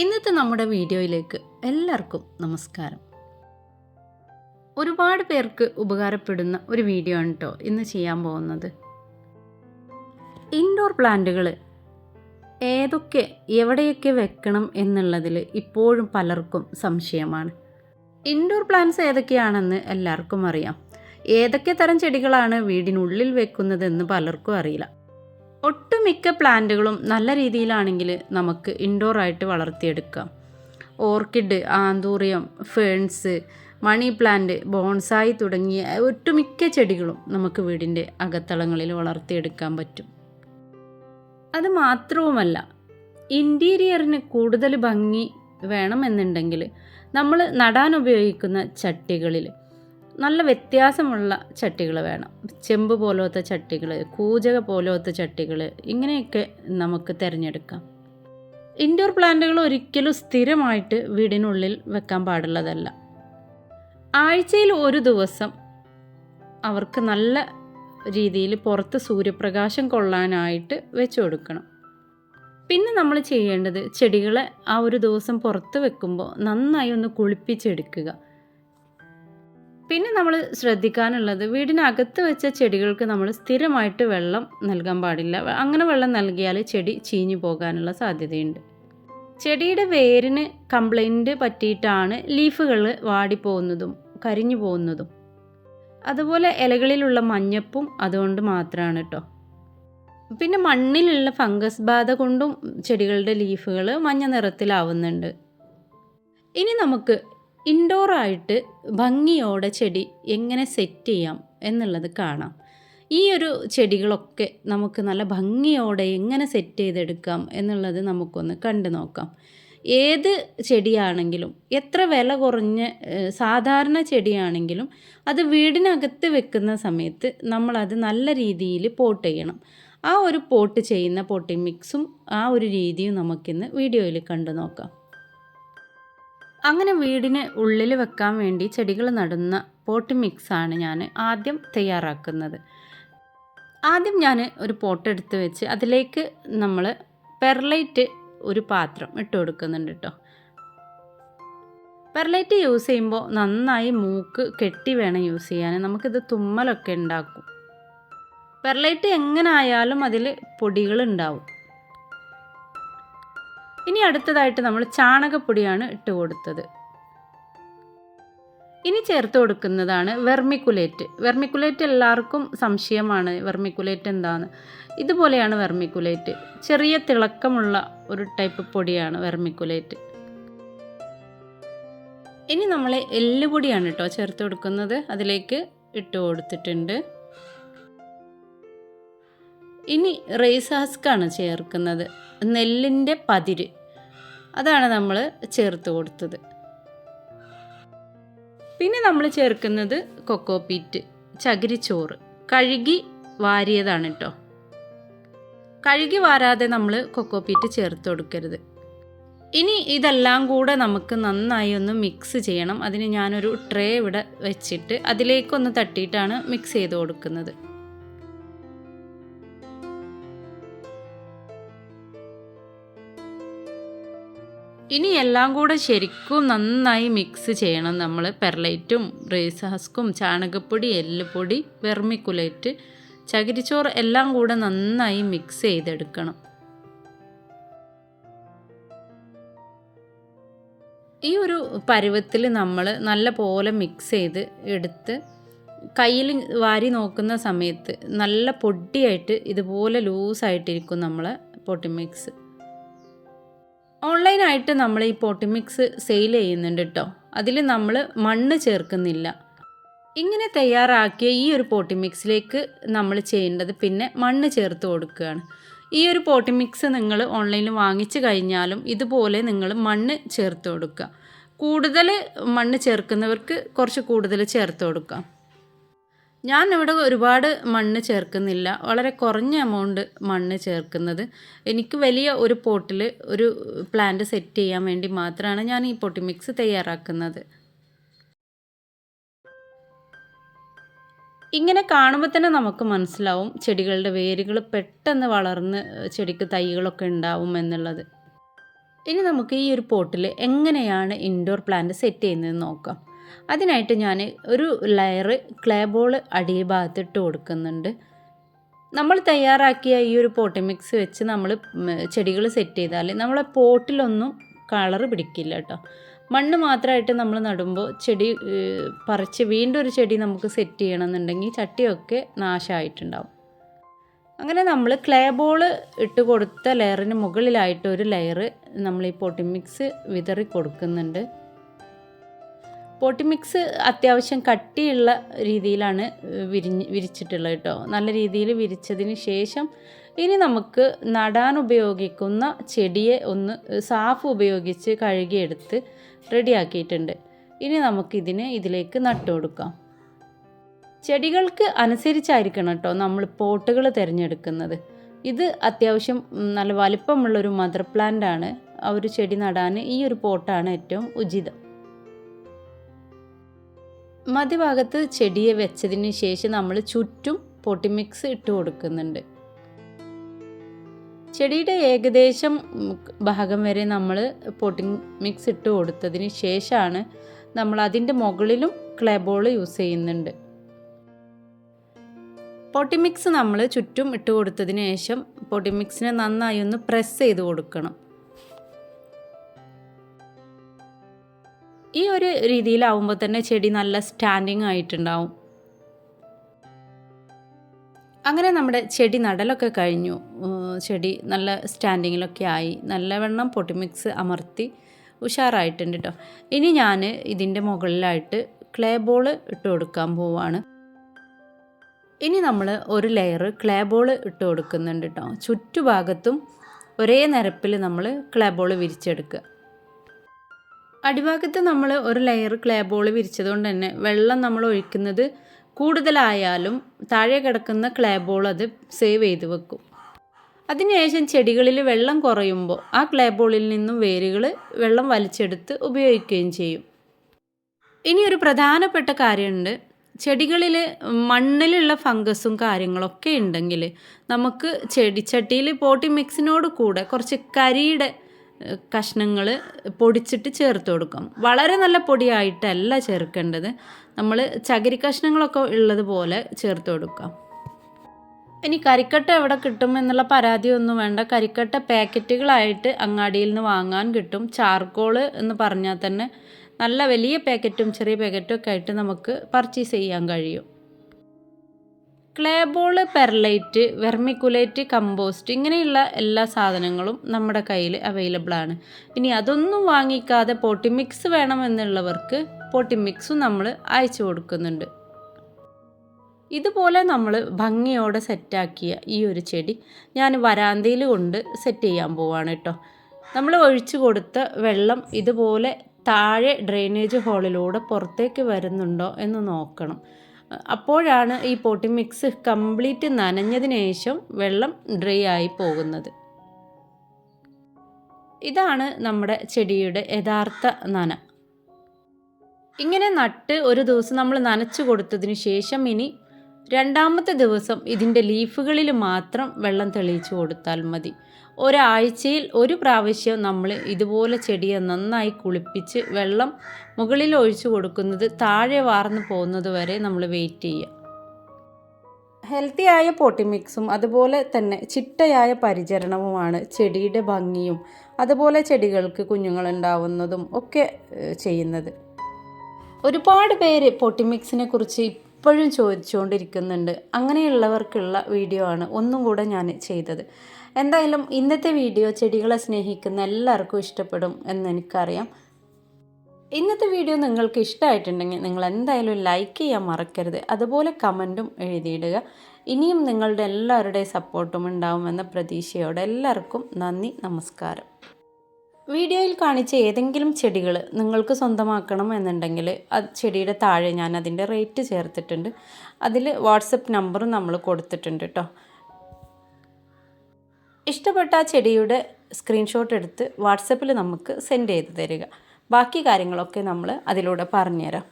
ഇന്നത്തെ നമ്മുടെ വീഡിയോയിലേക്ക് എല്ലാവർക്കും നമസ്കാരം. ഒരുപാട് പേർക്ക് ഉപകാരപ്പെടുന്ന ഒരു വീഡിയോ ആണ് കേട്ടോ ഇന്ന് ചെയ്യാൻ പോകുന്നത്. ഇൻഡോർ പ്ലാന്റുകൾ ഏതൊക്കെ എവിടെയൊക്കെ വെക്കണം എന്നുള്ളതിൽ ഇപ്പോഴും പലർക്കും സംശയമാണ്. ഇൻഡോർ പ്ലാന്റ്സ് ഏതൊക്കെയാണെന്ന് എല്ലാവർക്കും അറിയാം. ഏതൊക്കെ തരം ചെടികളാണ് വീടിനുള്ളിൽ വെക്കുന്നതെന്ന് പലർക്കും അറിയില്ല. ഒട്ടുമിക്ക പ്ലാന്റുകളും നല്ല രീതിയിലാണെങ്കിൽ നമുക്ക് ഇൻഡോർ ആയിട്ട് വളർത്തിയെടുക്കാം. Orchid anthurium ferns money plant bonsai തുടങ്ങിയ ഒട്ടുമിക്ക ചെടികളും നമുക്ക് വീടിന്റെ അകത്തളങ്ങളിൽ വളർത്തിയെടുക്കാൻ പറ്റും. അത് മാത്രവുമല്ല ഇന്റീരിയറിന് കൂടുതൽ ഭംഗി വേണമെന്നുണ്ടെങ്കിൽ നമ്മൾ നടാൻ ഉപയോഗിക്കുന്ന ചട്ടികളിൽ നല്ല വ്യത്യാസമുള്ള ചട്ടികൾ വേണം. ചെമ്പ് പോലത്തെ ചട്ടികൾ കൂജക പോലത്തെ ചട്ടികൾ ഇങ്ങനെയൊക്കെ നമുക്ക് തിരഞ്ഞെടുക്കാം. ഇൻഡോർ പ്ലാന്റുകൾ ഒരിക്കലും സ്ഥിരമായിട്ട് വീടിനുള്ളിൽ വെക്കാൻ പാടുള്ളതല്ല. ആഴ്ചയിൽ ഒരു ദിവസം അവർക്ക് നല്ല രീതിയിൽ പുറത്ത് സൂര്യപ്രകാശം കൊള്ളാനായിട്ട് വെച്ചു കൊടുക്കണം. പിന്നെ നമ്മൾ ചെയ്യേണ്ടത് ചെടികളെ ആ ഒരു ദിവസം പുറത്ത് വെക്കുമ്പോൾ നന്നായി ഒന്ന് കുളിപ്പിച്ചെടുക്കുക. പിന്നെ നമ്മൾ ശ്രദ്ധിക്കാനുള്ളത് വീടിനകത്ത് വെച്ച ചെടികൾക്ക് നമ്മൾ സ്ഥിരമായിട്ട് വെള്ളം നൽകാൻ പാടില്ല. അങ്ങനെ വെള്ളം നൽകിയാൽ ചെടി ചീഞ്ഞു പോകാനുള്ള സാധ്യതയുണ്ട്. ചെടിയുടെ വേരിന് കംപ്ലൈന്റ് പറ്റിയിട്ടാണ് ലീഫുകൾ വാടിപ്പോകുന്നതും കരിഞ്ഞു പോകുന്നതും. അതുപോലെ ഇലകളിലുള്ള മഞ്ഞപ്പും അതുകൊണ്ട് മാത്രമാണ് കേട്ടോ പിന്നെ മണ്ണിലുള്ള ഫംഗസ് ബാധ കൊണ്ടും ചെടികളുടെ ലീഫുകൾ മഞ്ഞ നിറത്തിലാവുന്നുണ്ട്. ഇനി നമുക്ക് ഇൻഡോറായിട്ട് ഭംഗിയോടെ ചെടി എങ്ങനെ സെറ്റ് ചെയ്യാം എന്നുള്ളത് കാണാം. ഈ ഒരു ചെടികളൊക്കെ നമുക്ക് നല്ല ഭംഗിയോടെ എങ്ങനെ സെറ്റ് ചെയ്തെടുക്കാം എന്നുള്ളത് നമുക്കൊന്ന് കണ്ടു നോക്കാം. ഏത് ചെടിയാണെങ്കിലും എത്ര വില കുറഞ്ഞ സാധാരണ ചെടിയാണെങ്കിലും അത് വീടിനകത്ത് വെക്കുന്ന സമയത്ത് നമ്മളത് നല്ല രീതിയിൽ പോട്ട് ചെയ്യണം. ആ ഒരു പോട്ട് ചെയ്യുന്ന പോട്ടിംഗ് മിക്സും ആ ഒരു രീതിയും നമുക്കിന്ന് വീഡിയോയിൽ കണ്ടു നോക്കാം. അങ്ങനെ വീടിന് ഉള്ളിൽ വെക്കാൻ വേണ്ടി ചെടികൾ നടുന്ന പോട്ട് മിക്സാണ് ഞാൻ ആദ്യം തയ്യാറാക്കുന്നത്. ആദ്യം ഞാൻ ഒരു പോട്ട് എടുത്ത് വെച്ച് അതിലേക്ക് നമ്മൾ പെർലൈറ്റ് ഒരു പാത്രം ഇട്ട് കൊടുക്കുന്നുണ്ട് കേട്ടോ പെർലൈറ്റ് യൂസ് ചെയ്യുമ്പോൾ നന്നായി മൂക്ക് കെട്ടി വേണം യൂസ് ചെയ്യാൻ നമുക്കിത് തുമ്മലൊക്കെ ഉണ്ടാക്കും. പെർലൈറ്റ് എങ്ങനെ ആയാലും അതിൽ പൊടികൾ ഉണ്ടാവും ഇനി അടുത്തതായിട്ട് നമ്മൾ ചാണകപ്പൊടിയാണ് ഇട്ട് കൊടുത്തത്. ഇനി ചേർത്ത് കൊടുക്കുന്നതാണ് വെർമിക്കുലേറ്റ്. വെർമിക്കുലേറ്റ് എല്ലാവർക്കും സംശയമാണ്. വെർമിക്കുലേറ്റ് എന്താണ് ഇതുപോലെയാണ് വെർമിക്കുലേറ്റ്. ചെറിയ തിളക്കമുള്ള ഒരു ടൈപ്പ് പൊടിയാണ് വെർമിക്കുലേറ്റ്. ഇനി നമ്മൾ എല്ലുപൊടിയാണ് കേട്ടോ ചേർത്ത് കൊടുക്കുന്നത്. അതിലേക്ക് ഇട്ട് കൊടുത്തിട്ടുണ്ട്. ഇനി റൈസ് ആണ് ചേർക്കുന്നത്. നെല്ലിന്റെ പതിര്. അതാണ് നമ്മൾ ചേർത്ത് കൊടുത്തത്. പിന്നെ നമ്മൾ ചേർക്കുന്നത് കൊക്കോ പീറ്റ് ചകിരിച്ചോറ്. കഴുകി വാരിയതാണ് കേട്ടോ കഴുകി വാരാതെ നമ്മൾ കൊക്കോ പീറ്റ് ചേർത്ത് കൊടുക്കരുത്. ഇനി ഇതെല്ലാം കൂടെ നമുക്ക് നന്നായി ഒന്ന് മിക്സ് ചെയ്യണം. അതിന് ഞാനൊരു ട്രേ ഇവിടെ വെച്ചിട്ട് അതിലേക്കൊന്ന് തട്ടിയിട്ടാണ് മിക്സ് ചെയ്ത് കൊടുക്കുന്നത്. ഇനി എല്ലാം കൂടെ ശരിക്കും നന്നായി മിക്സ് ചെയ്യണം നമ്മൾ പെർലൈറ്റും റേസ് ഹസ്കും ചാണകപ്പൊടി എല്ലുപൊടി വെർമിക്കുലേറ്റ് ചകിരിച്ചോറ് എല്ലാം കൂടെ നന്നായി മിക്സ് ചെയ്തെടുക്കണം. ഈ ഒരു പരുവത്തിൽ നമ്മൾ നല്ല പോലെ മിക്സ് ചെയ്ത് എടുത്ത് കയ്യിൽ വാരി നോക്കുന്ന സമയത്ത് നല്ല പൊടിയായിട്ട് ഇതുപോലെ ലൂസായിട്ടിരിക്കും നമ്മളെ പൊട്ടി മിക്സ് ഓൺലൈനായിട്ട് നമ്മൾ ഈ പോട്ടി മിക്സ് സെയിൽ ചെയ്യുന്നുണ്ട് കേട്ടോ അതിൽ നമ്മൾ മണ്ണ് ചേർക്കുന്നില്ല. ഇങ്ങനെ തയ്യാറാക്കിയ ഈ ഒരു പോട്ടി മിക്സിലേക്ക് നമ്മൾ ചെയ്യേണ്ടത് പിന്നെ മണ്ണ് ചേർത്ത് കൊടുക്കുകയാണ്. ഈ ഒരു പോട്ടി മിക്സ് നിങ്ങൾ ഓൺലൈനിൽ വാങ്ങിച്ചു കഴിഞ്ഞാലും ഇതുപോലെ നിങ്ങൾ മണ്ണ് ചേർത്ത് കൊടുക്കുക. കൂടുതൽ മണ്ണ് ചേർക്കുന്നവർക്ക് കുറച്ച് കൂടുതൽ ചേർത്ത് കൊടുക്കാം. ഞാൻ ഇവിടെ ഒരുപാട് മണ്ണ് ചേർക്കുന്നില്ല. വളരെ കുറഞ്ഞ എമൗണ്ട് മണ്ണ് ചേർക്കുന്നത്. എനിക്ക് വലിയ ഒരു പോട്ടിൽ ഒരു പ്ലാന്റ് സെറ്റ് ചെയ്യാൻ വേണ്ടി മാത്രമാണ് ഞാൻ ഈ പൊട്ടി മിക്സ് തയ്യാറാക്കുന്നത്. ഇങ്ങനെ കാണുമ്പോൾ തന്നെ നമുക്ക് മനസ്സിലാവും ചെടികളുടെ വേരുകൾ പെട്ടെന്ന് വളർന്ന് ചെടിക്ക് തൈകളൊക്കെ ഉണ്ടാവും എന്നുള്ളത്. ഇനി നമുക്ക് ഈ ഒരു പോട്ടിൽ എങ്ങനെയാണ് ഇൻഡോർ പ്ലാന്റ് സെറ്റ് ചെയ്യുന്നത് നോക്കാം. അതിനായിട്ട് ഞാൻ ഒരു ലെയർ ക്ലേ ബോൾ അടിഭാഗത്ത് ഇട്ട് കൊടുക്കുന്നുണ്ട്. നമ്മൾ തയ്യാറാക്കിയ ഈ ഒരു പോട്ടി മിക്സ് വെച്ച് നമ്മൾ ചെടികൾ സെറ്റ് ചെയ്താൽ നമ്മളെ പോട്ടിലൊന്നും കളർ പിടിക്കില്ല കേട്ടോ. മണ്ണ് മാത്രമായിട്ട് നമ്മൾ നടുമ്പോൾ ചെടി പറിച്ച് വീണ്ടും ഒരു ചെടി നമുക്ക് സെറ്റ് ചെയ്യണമെന്നുണ്ടെങ്കിൽ ചട്ടിയൊക്കെ നാശമായിട്ടുണ്ടാവും. അങ്ങനെ നമ്മൾ ക്ലേ ബോൾ ഇട്ട് കൊടുത്ത ലെയറിന് മുകളിലായിട്ട് ഒരു ലെയർ നമ്മൾ ഈ പോട്ടി മിക്സ് വിതറി കൊടുക്കുന്നുണ്ട്. പോട്ടി മിക്സ് അത്യാവശ്യം കട്ടിയുള്ള രീതിയിലാണ് വിരിഞ്ഞ് വിരിച്ചിട്ടുള്ളത് കേട്ടോ. നല്ല രീതിയിൽ വിരിച്ചതിന് ശേഷം ഇനി നമുക്ക് നടാൻ ഉപയോഗിക്കുന്ന ചെടിയെ ഒന്ന് സാഫ് ഉപയോഗിച്ച് കഴുകിയെടുത്ത് റെഡിയാക്കിയിട്ടുണ്ട്. ഇനി നമുക്കിതിനെ ഇതിലേക്ക് നട്ടു കൊടുക്കാം. ചെടികൾക്ക് അനുസരിച്ചായിരിക്കണം കേട്ടോ നമ്മൾ പോട്ടുകൾ തിരഞ്ഞെടുക്കുന്നത്. ഇത് അത്യാവശ്യം നല്ല വലിപ്പമുള്ളൊരു മദർ പ്ലാന്റ് ആണ് ആ ഒരു ചെടി നടാൻ ഈ ഒരു പോട്ടാണ് ഏറ്റവും ഉചിതം. മധ്യഭാഗത്ത് ചെടിയെ വെച്ചതിന് ശേഷം നമ്മൾ ചുറ്റും പൊട്ടിമിക്സ് ഇട്ട് കൊടുക്കുന്നുണ്ട്. ചെടിയുടെ ഏകദേശം ഭാഗം വരെ നമ്മൾ പൊട്ടിംഗ് മിക്സ് ഇട്ട് കൊടുത്തതിന് ശേഷമാണ് നമ്മൾ അതിന്റെ മുകളിലും ക്ലബോൾ യൂസ് ചെയ്യുന്നുണ്ട്. പൊട്ടിമിക്സ് നമ്മൾ ചുറ്റും ഇട്ട് കൊടുത്തതിന് ശേഷം പൊട്ടിമിക്സിനെ നന്നായി ഒന്ന് പ്രസ് ചെയ്ത് കൊടുക്കണം. ഈ ഒരു രീതിയിലാവുമ്പോൾ തന്നെ ചെടി നല്ല സ്റ്റാൻഡിങ് ആയിട്ടുണ്ടാവും. അങ്ങനെ നമ്മുടെ ചെടി നടലൊക്കെ കഴിഞ്ഞു. ചെടി നല്ല സ്റ്റാൻഡിങ്ങിലൊക്കെ ആയി. നല്ലവണ്ണം പൊട്ടിമിക്സ് അമർത്തി ഉഷാറായിട്ടുണ്ട് കേട്ടോ ഇനി ഞാൻ ഇതിന്റെ മുകളിലായിട്ട് ക്ലേ ബോൾ ഇട്ട് കൊടുക്കാൻ പോവാണ്. ഇനി നമ്മൾ ഒരു ലെയർ ക്ലേ ബോൾ ഇട്ട് കൊടുക്കുന്നുണ്ട് കേട്ടോ ചുറ്റുഭാഗത്തും ഒരേ നിരപ്പിൽ നമ്മൾ ക്ലേ ബോൾ വിരിച്ചെടുക്കുക. അടിഭാഗത്ത് നമ്മൾ ഒരു ലെയർ ക്ലേ ബോൾ വിരിച്ചതുകൊണ്ട് തന്നെ വെള്ളം നമ്മൾ ഒഴിക്കുന്നത് കൂടുതലായാലും താഴെ കിടക്കുന്ന ക്ലേ ബോൾ അത് സേവ് ചെയ്ത് വെക്കും. അതിനുശേഷം ചെടികളിൽ വെള്ളം കുറയുമ്പോൾ ആ ക്ലേ ബോളിൽ നിന്നും വേരുകൾ വെള്ളം വലിച്ചെടുത്ത് ഉപയോഗിക്കുകയും ചെയ്യും. ഇനി ഒരു പ്രധാനപ്പെട്ട കാര്യമുണ്ട്. ചെടികളിൽ മണ്ണിലുള്ള ഫംഗസും കാര്യങ്ങളൊക്കെ ഉണ്ടെങ്കിൽ നമുക്ക് ചെടിച്ചട്ടിയിൽ പോട്ടി മിക്സിനോട് കൂടെ കുറച്ച് കരിയുടെ കഷ്ണങ്ങൾ പൊടിച്ചിട്ട് ചേർത്ത് കൊടുക്കും. വളരെ നല്ല പൊടിയായിട്ടല്ല ചേർക്കേണ്ടത്. നമ്മൾ ചകിരി കഷ്ണങ്ങളൊക്കെ ഉള്ളതുപോലെ ചേർത്ത് കൊടുക്കാം. ഇനി കരിക്കട്ട എവിടെ കിട്ടും എന്നുള്ള പരാതിയൊന്നും വേണ്ട. കരിക്കട്ട പാക്കറ്റുകളായിട്ട് അങ്ങാടിയിൽ നിന്ന് വാങ്ങാൻ കിട്ടും. ചാർക്കോൾ എന്ന് പറഞ്ഞാൽ തന്നെ നല്ല വലിയ പാക്കറ്റും ചെറിയ പാക്കറ്റും ഒക്കെ ആയിട്ട് നമുക്ക് പർച്ചേസ് ചെയ്യാൻ കഴിയും. Clay ball perlite vermiculite compost ഇങ്ങനെയുള്ള എല്ലാ സാധനങ്ങളും നമ്മുടെ കയ്യിൽ അവൈലബിൾ ആണ്. ഇനി അതൊന്നും വാങ്ങിക്കാതെ പോട്ടി മിക്സ് വേണമെന്നുള്ളവർക്ക് പോട്ടി മിക്സും നമ്മൾ അയച്ചു കൊടുക്കുന്നുണ്ട്. ഇതുപോലെ നമ്മൾ ഭംഗിയോടെ സെറ്റാക്കിയ ഈ ഒരു ചെടി ഞാൻ വരാന്തയിൽ കൊണ്ട് സെറ്റ് ചെയ്യാൻ പോവാണ് കേട്ടോ. നമ്മൾ ഒഴിച്ചു കൊടുത്ത വെള്ളം ഇതുപോലെ താഴെ ഡ്രെയിനേജ് ഹോളിലൂടെ പുറത്തേക്ക് വരുന്നുണ്ടോ എന്ന് നോക്കണം. അപ്പോഴാണ് ഈ പോട്ടി മിക്സ് കംപ്ലീറ്റ് നനഞ്ഞതിന് ശേഷം വെള്ളം ഡ്രൈ ആയി പോകുന്നത്. ഇതാണ് നമ്മുടെ ചെടിയുടെ യഥാർത്ഥ നന. ഇങ്ങനെ നട്ട് ഒരു ദിവസം നമ്മൾ നനച്ചു കൊടുത്തതിന് ശേഷം ഇനി രണ്ടാമത്തെ ദിവസം ഇതിന്റെ ലീഫുകളിൽ മാത്രം വെള്ളം തെളിയിച്ചു കൊടുത്താൽ മതി. ഒരാഴ്ചയിൽ ഒരു പ്രാവശ്യം നമ്മൾ ഇതുപോലെ ചെടിയെ നന്നായി കുളിപ്പിച്ച് വെള്ളം മുകളിൽ ഒഴിച്ചു കൊടുക്കുന്നത് താഴെ വാർന്നു പോകുന്നത് വരെ നമ്മൾ വെയിറ്റ് ചെയ്യുക. ഹെൽത്തിയായ പോട്ടിമിക്സും അതുപോലെ തന്നെ ചിട്ടയായ പരിചരണവുമാണ് ചെടിയുടെ ഭംഗിയും അതുപോലെ ചെടികൾക്ക് കുഞ്ഞുങ്ങളുണ്ടാവുന്നതും ഒക്കെ ചെയ്യുന്നത്. ഒരുപാട് പേര് പൊട്ടിമിക്സിനെ കുറിച്ച് ഇപ്പോഴും ചോദിച്ചുകൊണ്ടിരിക്കുന്നുണ്ട്. അങ്ങനെയുള്ളവർക്കുള്ള വീഡിയോ ആണ് ഒന്നും കൂടെ ഞാൻ ചെയ്തത്. എന്തായാലും ഇന്നത്തെ വീഡിയോ ചെടികളെ സ്നേഹിക്കുന്ന എല്ലാവർക്കും ഇഷ്ടപ്പെടും എന്ന് എനിക്കറിയാം. ഇന്നത്തെ വീഡിയോ നിങ്ങൾക്ക് ഇഷ്ടമായിട്ടുണ്ടെങ്കിൽ നിങ്ങൾ എന്തായാലും ലൈക്ക് ചെയ്യാൻ മറക്കരുത്. അതുപോലെ കമന്റും എഴുതിയിടുക. ഇനിയും നിങ്ങളുടെ എല്ലാവരുടെയും സപ്പോർട്ടും ഉണ്ടാവുമെന്ന പ്രതീക്ഷയോടെ എല്ലാവർക്കും നന്ദി നമസ്കാരം. വീഡിയോയിൽ കാണിച്ച ഏതെങ്കിലും ചെടികൾ നിങ്ങൾക്ക് സ്വന്തമാക്കണം എന്നുണ്ടെങ്കിൽ ആ ചെടിയുടെ താഴെ ഞാൻ അതിന്റെ റേറ്റ് ചേർത്തിട്ടുണ്ട്. അതിൽ വാട്സപ്പ് നമ്പറും നമ്മൾ കൊടുത്തിട്ടുണ്ട് കേട്ടോ ഇഷ്ടപ്പെട്ട ആ ചെടിയുടെ സ്ക്രീൻഷോട്ട് എടുത്ത് വാട്സപ്പിൽ നമുക്ക് സെൻഡ് ചെയ്ത് തരിക. ബാക്കി കാര്യങ്ങളൊക്കെ നമ്മൾ അതിലൂടെ പറഞ്ഞുതരാം.